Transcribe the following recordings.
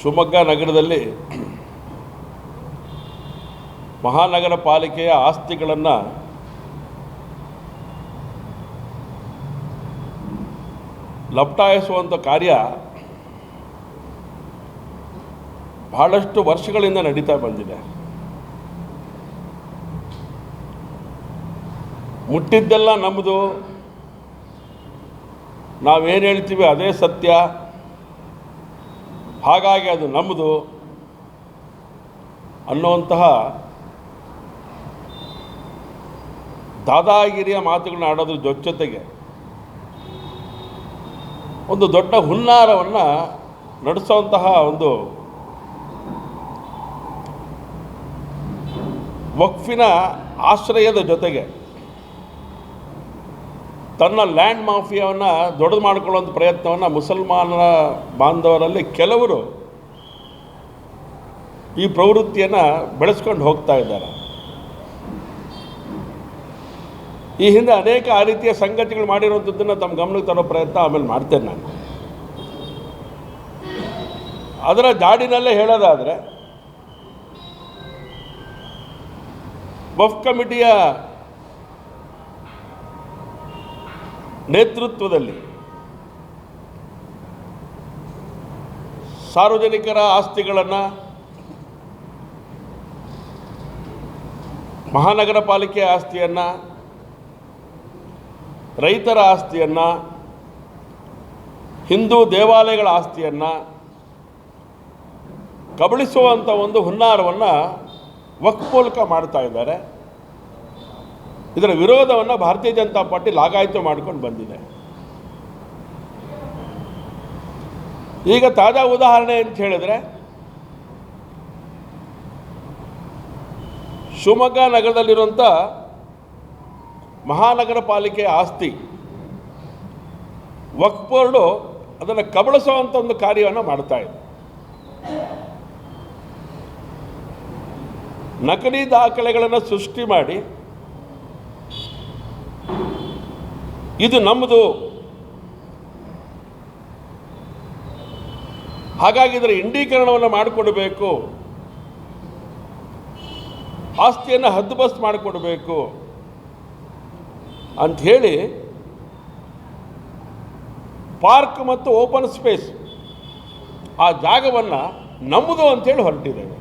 ಶಿವಮೊಗ್ಗ ನಗರದಲ್ಲಿ ಮಹಾನಗರ ಪಾಲಿಕೆಯ ಆಸ್ತಿಗಳನ್ನು ಲಪ್ಟಾಯಿಸುವಂಥ ಕಾರ್ಯ ಬಹಳಷ್ಟು ವರ್ಷಗಳಿಂದ ನಡೀತಾ ಬಂದಿದೆ. ಮುಟ್ಟಿದ್ದೆಲ್ಲ ನಮ್ಮದು ನಾವೇನು ಹೇಳ್ತೀವಿ, ಅದೇ ಸತ್ಯ. ಹಾಗಾಗಿ ಅದು ನಮ್ಮದು ಅನ್ನುವಂತಹ ದಾದಾಗಿರಿಯ ಮಾತುಗಳನ್ನ ಆಡೋದ್ರ ಜೊತೆ ಜೊತೆಗೆ ಒಂದು ದೊಡ್ಡ ಹುನ್ನಾರವನ್ನು ನಡೆಸುವಂತಹ ಒಂದು ವಕ್ಫಿನ ಆಶ್ರಯದ ಜೊತೆಗೆ ತನ್ನ ಲ್ಯಾಂಡ್ ಮಾಫಿಯಾವನ್ನು ದೊಡ್ಡದು ಮಾಡಿಕೊಳ್ಳುವಂಥ ಪ್ರಯತ್ನವನ್ನು ಮುಸಲ್ಮಾನರ ಬಾಂಧವರಲ್ಲಿ ಕೆಲವರು ಈ ಪ್ರವೃತ್ತಿಯನ್ನು ಬೆಳೆಸ್ಕೊಂಡು ಹೋಗ್ತಾ ಇದ್ದಾರೆ. ಈ ಹಿಂದೆ ಅನೇಕ ಆ ರೀತಿಯ ಸಂಗತಿಗಳು ಮಾಡಿರುವಂಥದ್ದನ್ನು ತಮ್ಮ ಗಮನಕ್ಕೆ ತರೋ ಪ್ರಯತ್ನ ಆಮೇಲೆ ಮಾಡ್ತೇನೆ ನಾನು. ಅದರ ಜಾಡಿನಲ್ಲೇ ಹೇಳೋದಾದರೆ, ವಫ್ ಕಮಿಟಿಯ ನೇತೃತ್ವದಲ್ಲಿ ಸಾರ್ವಜನಿಕರ ಆಸ್ತಿಗಳನ್ನು ಮಹಾನಗರ ಪಾಲಿಕೆ ಆಸ್ತಿಯನ್ನು, ರೈತರ ಆಸ್ತಿಯನ್ನು, ಹಿಂದೂ ದೇವಾಲಯಗಳ ಆಸ್ತಿಯನ್ನು ಕಬಳಿಸುವಂಥ ಒಂದು ಹುನ್ನಾರವನ್ನು ವಕ್ ಮೂಲಕ ಮಾಡ್ತಾ ಇದ್ದಾರೆ. ಇದರ ವಿರೋಧವನ್ನು ಭಾರತೀಯ ಜನತಾ ಪಾರ್ಟಿ ಲಾಗಾಯಿತು ಮಾಡ್ಕೊಂಡು ಬಂದಿದೆ. ಈಗ ತಾಜಾ ಉದಾಹರಣೆ ಅಂತ ಹೇಳಿದ್ರೆ, ಶಿವಮೊಗ್ಗ ನಗರದಲ್ಲಿರುವಂಥ ಮಹಾನಗರ ಪಾಲಿಕೆ ಆಸ್ತಿ ವಕ್ ಬೋರ್ಡು ಅದನ್ನು ಕಬಳಿಸುವಂಥ ಒಂದು ಕಾರ್ಯವನ್ನು ಮಾಡ್ತಾ ಇದೆ. ನಕಲಿ ದಾಖಲೆಗಳನ್ನು ಸೃಷ್ಟಿ ಮಾಡಿ ಇದು ನಮ್ಮದು. ಹಾಗಾಗಿ ಇದರ ಇಂಡೀಕರಣವನ್ನು ಮಾಡಿಕೊಡಬೇಕು. ಆಸ್ತಿಯನ್ನು ಹದ್ದುಬಸ್ತ್ ಮಾಡಿಕೊಡಬೇಕು. ಅಂಥೇಳಿ ಪಾರ್ಕ್ ಮತ್ತು ಓಪನ್ ಸ್ಪೇಸ್ ಆ ಜಾಗವನ್ನು ನಮ್ಮದು ಅಂತೇಳಿ ಹೊರಟಿದ್ದೇವೆ.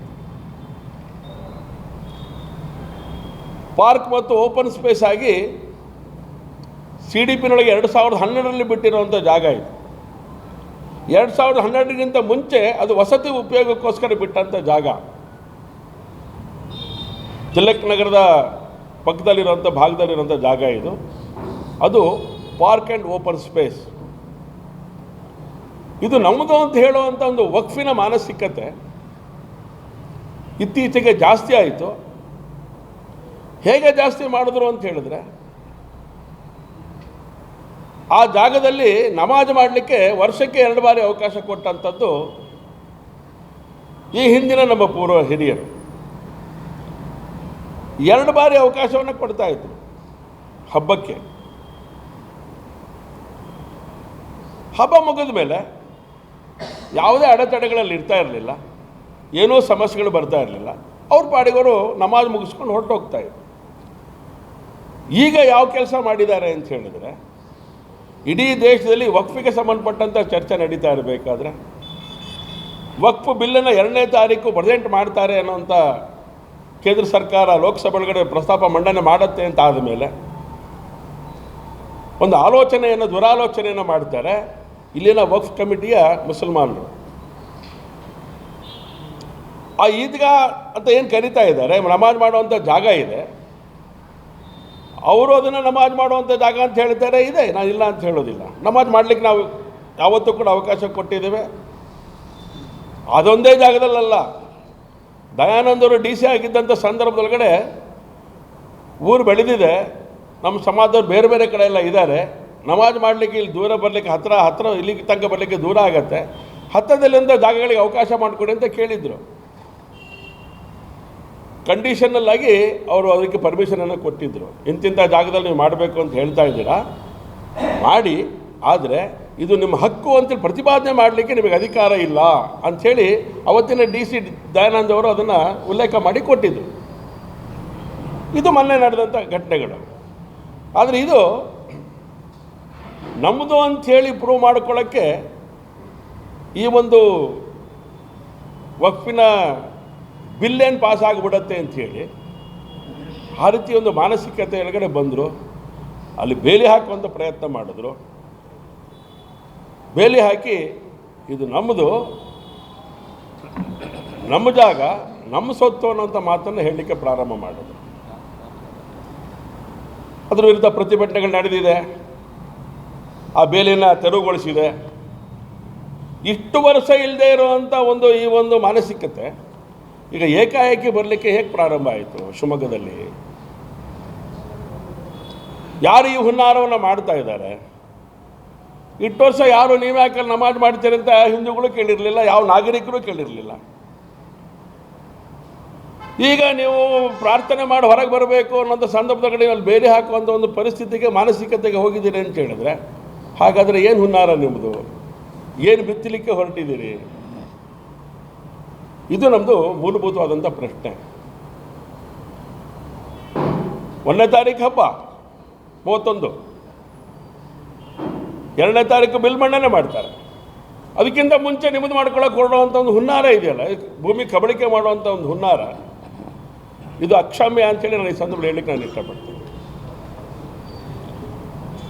ಪಾರ್ಕ್ ಮತ್ತು ಓಪನ್ ಸ್ಪೇಸ್ ಆಗಿ ಸಿ ಡಿ ಪಿನೊಳಗೆ ಎರಡು ಸಾವಿರದ ಹನ್ನೆರಡರಲ್ಲಿ ಬಿಟ್ಟಿರುವಂಥ ಜಾಗ ಇದು. ಎರಡು ಸಾವಿರದ ಹನ್ನೆರಡರಿಗಿಂತ ಮುಂಚೆ ಅದು ವಸತಿ ಉಪಯೋಗಕ್ಕೋಸ್ಕರ ಬಿಟ್ಟಂಥ ಜಾಗ. ತಿಲಕ್ ನಗರದ ಪಕ್ಕದಲ್ಲಿರುವಂಥ ಭಾಗದಲ್ಲಿರುವಂಥ ಜಾಗ ಇದು. ಅದು ಪಾರ್ಕ್ ಆ್ಯಂಡ್ ಓಪನ್ ಸ್ಪೇಸ್. ಇದು ನಮ್ಮದು ಅಂತ ಹೇಳುವಂಥ ಒಂದು ವಕ್ಫಿನ ಮಾನಸಿಕತೆ ಇತ್ತೀಚೆಗೆ ಜಾಸ್ತಿ ಆಯಿತು. ಹೇಗೆ ಜಾಸ್ತಿ ಮಾಡಿದ್ರು ಅಂತ ಹೇಳಿದ್ರೆ ಆ ಜಾಗದಲ್ಲಿ ನಮಾಜ್ ಮಾಡಲಿಕ್ಕೆ ವರ್ಷಕ್ಕೆ ಎರಡು ಬಾರಿ ಅವಕಾಶ ಕೊಟ್ಟಂಥದ್ದು ಈ ಹಿಂದಿನ ನಮ್ಮ ಪೂರ್ವ ಹಿರಿಯರು. ಎರಡು ಬಾರಿ ಅವಕಾಶವನ್ನು ಕೊಡ್ತಾ ಇದ್ರು. ಹಬ್ಬಕ್ಕೆ. ಹಬ್ಬ ಮುಗಿದ ಮೇಲೆ ಯಾವುದೇ ಅಡೆತಡೆಗಳಲ್ಲಿ ಇರ್ತಾ ಇರಲಿಲ್ಲ, ಏನೂ ಸಮಸ್ಯೆಗಳು ಬರ್ತಾ ಇರಲಿಲ್ಲ, ಅವ್ರ ಪಾಡಿಗವರು ನಮಾಜ್ ಮುಗಿಸ್ಕೊಂಡು ಹೊರಟೋಗ್ತಾ ಇದ್ರು. ಈಗ ಯಾವ ಕೆಲಸ ಮಾಡಿದ್ದಾರೆ ಅಂತ ಹೇಳಿದರೆ ಇಡೀ ದೇಶದಲ್ಲಿ ವಕ್ಫಿಗೆ ಸಂಬಂಧಪಟ್ಟಂಥ ಚರ್ಚೆ ನಡೀತಾ ಇರಬೇಕಾದ್ರೆ ವಕ್ಫ್ ಬಿಲ್ಲನ್ನು ಎರಡನೇ ತಾರೀಕು ಪ್ರೆಸೆಂಟ್ ಮಾಡ್ತಾರೆ ಅನ್ನೋಂಥ ಕೇಂದ್ರ ಸರ್ಕಾರ ಲೋಕಸಭೆ ಒಳಗಡೆ ಪ್ರಸ್ತಾಪ ಮಂಡನೆ ಮಾಡುತ್ತೆ ಅಂತ ಆದಮೇಲೆ ಒಂದು ಆಲೋಚನೆಯನ್ನು, ದುರಾಲೋಚನೆಯನ್ನು ಮಾಡ್ತಾರೆ ಇಲ್ಲಿನ ವಕ್ಫ್ ಕಮಿಟಿಯ ಮುಸಲ್ಮಾನರು. ಆ ಈದ್ಗಾ ಅಂತ ಏನು ಕರಿತಾ ಇದ್ದಾರೆ ನಮಾಜ್ ಮಾಡುವಂಥ ಜಾಗ ಇದೆ. ಅವರು ಅದನ್ನು ನಮಾಜ್ ಮಾಡುವಂಥ ಜಾಗ ಅಂತ ಹೇಳ್ತಾರೆ ಇದೆ. ನಾನು ಇಲ್ಲ ಅಂತ ಹೇಳೋದಿಲ್ಲ. ನಮಾಜ್ ಮಾಡಲಿಕ್ಕೆ ನಾವು ಯಾವತ್ತೂ ಕೂಡ ಅವಕಾಶ ಕೊಟ್ಟಿದ್ದೇವೆ. ಅದೊಂದೇ ಜಾಗದಲ್ಲಲ್ಲ. ದಯಾನಂದರು ಡಿ ಸಿ ಆಗಿದ್ದಂಥ ಸಂದರ್ಭದೊಳಗಡೆ ಊರು ಬೆಳೆದಿದೆ. ನಮ್ಮ ಸಮಾಜದವ್ರು ಬೇರೆ ಬೇರೆ ಕಡೆ ಎಲ್ಲ ಇದ್ದಾರೆ. ನಮಾಜ್ ಮಾಡಲಿಕ್ಕೆ ಇಲ್ಲಿ ದೂರ ಬರಲಿಕ್ಕೆ ಹತ್ತಿರ ಹತ್ತಿರ ಇಲ್ಲಿಗೆ ತನಕ ಬರಲಿಕ್ಕೆ ದೂರ ಆಗತ್ತೆ. ಹತ್ತಿರದಲ್ಲಿಂದ ಜಾಗಗಳಿಗೆ ಅವಕಾಶ ಮಾಡಿಕೊಡಿ ಅಂತ ಕೇಳಿದರು. ಕಂಡೀಷನಲ್ಲಾಗಿ ಅವರು ಅದಕ್ಕೆ ಪರ್ಮಿಷನನ್ನು ಕೊಟ್ಟಿದ್ದರು ಇಂತಿಂಥ ಜಾಗದಲ್ಲಿ ನೀವು ಮಾಡಬೇಕು ಅಂತ ಹೇಳ್ತಾ ಇದ್ದೀರಾ? ಮಾಡಿ. ಆದರೆ ಇದು ನಿಮ್ಮ ಹಕ್ಕು ಅಂತೇಳಿ ಪ್ರತಿಪಾದನೆ ಮಾಡಲಿಕ್ಕೆ ನಿಮಗೆ ಅಧಿಕಾರ ಇಲ್ಲ ಅಂಥೇಳಿ ಅವತ್ತಿನ ಡಿ ಸಿ ದಯಾನಂದ್ ಅವರು ಅದನ್ನು ಉಲ್ಲೇಖ ಮಾಡಿ ಕೊಟ್ಟಿದ್ದರು ಇದು ಮೊನ್ನೆ ನಡೆದಂಥ ಘಟನೆಗಳು. ಆದರೆ ಇದು ನಮ್ಮದು ಅಂಥೇಳಿ ಪ್ರೂವ್ ಮಾಡ್ಕೊಳ್ಳೋಕ್ಕೆ ಈ ಒಂದು ವಕ್ಫಿನ ಬಿಲ್ಲೇನು ಪಾಸ್ ಆಗಿಬಿಡತ್ತೆ ಅಂಥೇಳಿ ಆ ರೀತಿ ಒಂದು ಮಾನಸಿಕತೆ ಒಳಗಡೆ ಬಂದರು, ಅಲ್ಲಿ ಬೇಲಿ ಹಾಕುವಂಥ ಪ್ರಯತ್ನ ಮಾಡಿದ್ರು. ಬೇಲಿ ಹಾಕಿ ಇದು ನಮ್ಮದು ನಮ್ಮ ಜಾಗ, ನಮ್ಮ ಸೊತ್ತು ಅನ್ನೋಂಥ ಮಾತನ್ನು ಹೇಳಲಿಕ್ಕೆ ಪ್ರಾರಂಭ ಮಾಡಿದ್ರು. ಅದ್ರ ವಿರುದ್ಧ ಪ್ರತಿಭಟನೆಗಳು ನಡೆದಿದೆ. ಆ ಬೇಲಿನ ತೆರವುಗೊಳಿಸಿದೆ. ಇಷ್ಟು ವರ್ಷ ಇಲ್ಲದೆ ಇರುವಂಥ ಒಂದು ಈ ಒಂದು ಮಾನಸಿಕತೆ ಈಗ ಏಕಾಏಕಿ ಬರಲಿಕ್ಕೆ ಹೇಗೆ ಪ್ರಾರಂಭ ಆಯಿತು ಶಿವಮೊಗ್ಗದಲ್ಲಿ? ಯಾರು ಈ ಹುನ್ನಾರವನ್ನು ಮಾಡ್ತಾ ಇದ್ದಾರೆ? ಇಷ್ಟು ವರ್ಷ ಯಾರು ನೀವು ಯಾಕೆ ನಮಾಜ್ ಮಾಡ್ತೀರಿ ಅಂತ ಹಿಂದೂಗಳು ಕೇಳಿರಲಿಲ್ಲ, ಯಾವ ನಾಗರಿಕರು ಕೇಳಿರಲಿಲ್ಲ. ಈಗ ನೀವು ಪ್ರಾರ್ಥನೆ ಮಾಡಿ ಹೊರಗೆ ಬರಬೇಕು ಅನ್ನೋಂಥ ಸಂದರ್ಭದಲ್ಲಿ ಅಲ್ಲಿ ಬೇರೆ ಹಾಕುವಂಥ ಒಂದು ಪರಿಸ್ಥಿತಿಗೆ ಮಾನಸಿಕತೆಗೆ ಹೋಗಿದ್ದೀರಿ ಅಂತ ಹೇಳಿದ್ರೆ ಹಾಗಾದರೆ ಏನು ಹುನ್ನಾರ ನಿಮ್ಮದು ಏನು ಬಿತ್ತಲಿಕ್ಕೆ ಹೊರಟಿದ್ದೀರಿ? ಇದು ನಮ್ಮದು ಮೂಲಭೂತವಾದಂಥ ಪ್ರಶ್ನೆ. ಒಂದನೇ ತಾರೀಕು ಹಬ್ಬ, ಮೂವತ್ತೊಂದು. ಎರಡನೇ ತಾರೀಕು ಬಿಲ್ ಮಂಡನೆ ಮಾಡ್ತಾರೆ. ಅದಕ್ಕಿಂತ ಮುಂಚೆ ನಿಮ್ಮದು ಮಾಡ್ಕೊಳ್ಳೋಕೆ ಹೊರಡುವಂಥ ಒಂದು ಹುನ್ನಾರ ಇದೆಯಲ್ಲ ಭೂಮಿ ಕಬಳಿಕೆ ಮಾಡುವಂಥ ಒಂದು ಹುನ್ನಾರ. ಇದು ಅಕ್ಷಮ್ಯ ಅಂತೇಳಿ ನಾನು ಈ ಸಂದರ್ಭದಲ್ಲಿ ಹೇಳಲಿಕ್ಕೆ ನಾನು ಇಷ್ಟಪಡ್ತೀನಿ.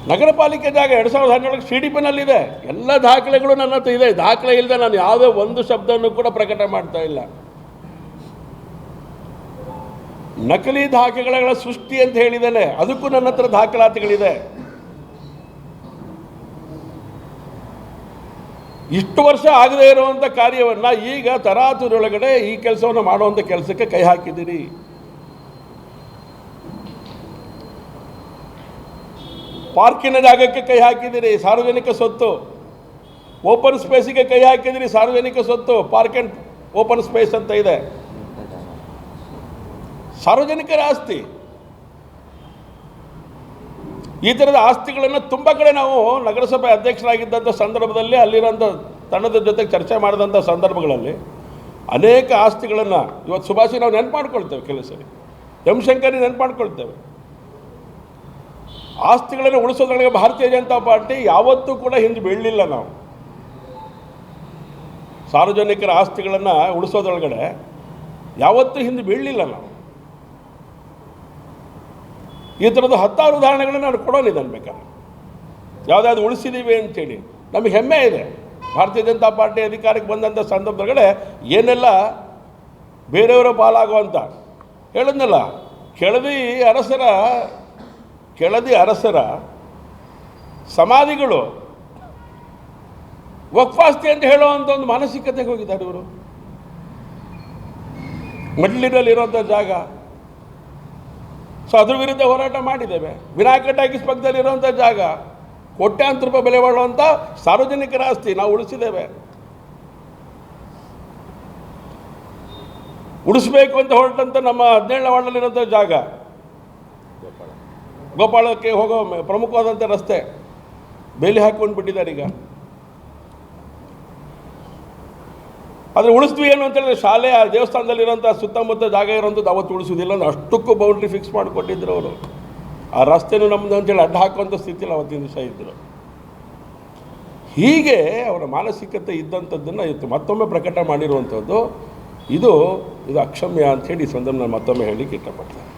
ನಗರ ಪಾಲಿಕೆ ಜಾಗ ಎರಡು ಸಾವಿರದ ಹನ್ನೆರಡಕ್ಕೆ ಸಿ ಡಿ ಪಿನಲ್ಲಿದೆ. ಎಲ್ಲ ದಾಖಲೆಗಳು ನನ್ನ ಹತ್ರ ಇದೆ. ದಾಖಲೆ ಇಲ್ಲದೆ ನಾನು ಯಾವುದೇ ಒಂದು ಶಬ್ದವನ್ನು ಕೂಡ ಪ್ರಕಟ ಮಾಡ್ತಾ ಇಲ್ಲ. ನಕಲಿ ದಾಖಲೆಗಳ ಸೃಷ್ಟಿ ಅಂತ ಹೇಳಿದ್ದೇನೆ. ಅದಕ್ಕೂ ನನ್ನ ಹತ್ರ ದಾಖಲಾತಿಗಳಿದೆ. ಇಷ್ಟು ವರ್ಷ ಆಗದೇ ಇರುವಂಥ ಕಾರ್ಯವನ್ನು ಈಗ ತರಾತುರೊಳಗಡೆ ಈ ಕೆಲಸವನ್ನು ಮಾಡುವಂಥ ಕೆಲಸಕ್ಕೆ ಕೈ ಹಾಕಿದ್ದೀರಿ. ಪಾರ್ಕಿನ ಜಾಗಕ್ಕೆ ಕೈ ಹಾಕಿದ್ದೀರಿ ಸಾರ್ವಜನಿಕ ಸ್ವತ್ತು. ಓಪನ್ ಸ್ಪೇಸಿಗೆ ಕೈ ಹಾಕಿದಿರಿ, ಸಾರ್ವಜನಿಕ ಸ್ವತ್ತು. ಪಾರ್ಕ್ ಅಂಡ್ ಓಪನ್ ಸ್ಪೇಸ್ ಅಂತ ಇದೆ. ಸಾರ್ವಜನಿಕರ ಆಸ್ತಿ. ಈ ಥರದ ಆಸ್ತಿಗಳನ್ನು ತುಂಬ ಕಡೆ ನಾವು ನಗರಸಭೆ ಅಧ್ಯಕ್ಷರಾಗಿದ್ದಂಥ ಸಂದರ್ಭದಲ್ಲಿ ಅಲ್ಲಿರೋಂಥ ತಂಡದ ಜೊತೆ ಚರ್ಚೆ ಮಾಡಿದಂಥ ಸಂದರ್ಭಗಳಲ್ಲಿ ಅನೇಕ ಆಸ್ತಿಗಳನ್ನು ಇವತ್ತು ಸುಭಾಷಿ ನಾವು ನೆನ್ಪು ಮಾಡ್ಕೊಳ್ತೇವೆ ಕೆಲವು ಸರಿ. ಎಂ ಶಂಕರಿ ಆಸ್ತಿಗಳನ್ನು ಉಳಿಸೋದ್ರೊಳಗೆ ಭಾರತೀಯ ಜನತಾ ಪಾರ್ಟಿ ಯಾವತ್ತೂ ಕೂಡ ಹಿಂದೆ ಬೀಳಲಿಲ್ಲ ನಾವು. ಸಾರ್ವಜನಿಕರ ಆಸ್ತಿಗಳನ್ನು ಉಳಿಸೋದ್ರೊಳಗಡೆ ಯಾವತ್ತೂ ಹಿಂದೆ ಬೀಳಲಿಲ್ಲ ನಾವು. ಈ ಥರದ ಹತ್ತಾರು ಉದಾಹರಣೆಗಳನ್ನ ನಾನು ಕೊಡೋನಿದ್ದಾನೆ ಬೇಕಾದ್ರೆ. ಯಾವುದಾದ್ರು ಉಳಿಸಿದ್ದೀವಿ ಅಂತೇಳಿ. ನಮಗೆ ಹೆಮ್ಮೆ ಇದೆ. ಭಾರತೀಯ ಜನತಾ ಪಾರ್ಟಿ ಅಧಿಕಾರಕ್ಕೆ ಬಂದಂಥ ಸಂದರ್ಭದೊಳಗಡೆ ಏನೆಲ್ಲ ಬೇರೆಯವರ ಪಾಲಾಗುವಂಥ ಹೇಳಿದ್ನಲ್ಲ, ಕೆಳದಿ ಅರಸರ ಕೆಳದಿ ಅರಸರ ಸಮಾಧಿಗಳು ವಕ್ಫಾಸ್ತಿ ಅಂತ ಹೇಳುವಂಥ ಒಂದು ಮಾನಸಿಕತೆಗೆ ಹೋಗಿದ್ದಾರೆ ಇವರು. ಮಿಡ್ಲಿನಲ್ಲಿರುವಂಥ ಜಾಗ. ಸೊ ಅದ್ರ ವಿರುದ್ಧ ಹೋರಾಟ ಮಾಡಿದ್ದೇವೆ. ವಿನಾಯಕ ಟಾಕೀಸ್ ಪಕ್ಕದಲ್ಲಿರುವಂಥ ಜಾಗ. ಕೋಟ್ಯಾಂತರ ರೂಪಾಯಿ ಬೆಲೆ ಬಾಳುವಂಥ ಸಾರ್ವಜನಿಕರ ಆಸ್ತಿ ನಾವು ಉಳಿಸಿದ್ದೇವೆ. ಉಳಿಸ್ಬೇಕು ಅಂತ ಹೊರಟಂಥ ನಮ್ಮ ಹದಿನೇಳನೇ ವಾರ್ಡಲ್ಲಿರೋಂಥ ಜಾಗ. ಗೋಪಾಳಕ್ಕೆ ಹೋಗೋ ಪ್ರಮುಖವಾದಂಥ ರಸ್ತೆ. ಬೇಲಿ ಹಾಕೊಂಡು ಬಿಟ್ಟಿದ್ದಾರೆ ಈಗ. ಆದರೆ ಉಳಿಸ್ತೀವಿ ಏನು ಅಂತೇಳಿದ್ರೆ ಶಾಲೆ, ಆ ದೇವಸ್ಥಾನದಲ್ಲಿರೋಂಥ ಸುತ್ತಮುತ್ತ ಜಾಗ ಇರೋಂಥದ್ದು ಅವತ್ತು ಉಳಿಸೋದಿಲ್ಲ ಅಂದ್ರೆ ಅಷ್ಟಕ್ಕೂ ಬೌಂಡ್ರಿ ಫಿಕ್ಸ್ ಮಾಡಿಕೊಟ್ಟಿದ್ರು ಅವರು. ಆ ರಸ್ತೆನೂ ನಮ್ಮದು ಅಂತೇಳಿ ಅಡ್ಡ ಹಾಕುವಂಥ ಸ್ಥಿತಿಯಲ್ಲಿ ಅವತ್ತಿನ ದಿವಸ ಇದ್ದರು ಹೀಗೆ ಅವರ ಮಾನಸಿಕತೆ ಇದ್ದಂಥದ್ದನ್ನು ಇವತ್ತು ಮತ್ತೊಮ್ಮೆ ಪ್ರಕಟ ಮಾಡಿರುವಂಥದ್ದು. ಇದು ಇದು ಅಕ್ಷಮ್ಯ ಅಂಥೇಳಿ ಈ ಸಂದರ್ಭ ನಾನು ಮತ್ತೊಮ್ಮೆ ಹೇಳಲಿಕ್ಕೆ ಇಷ್ಟಪಡ್ತೇನೆ.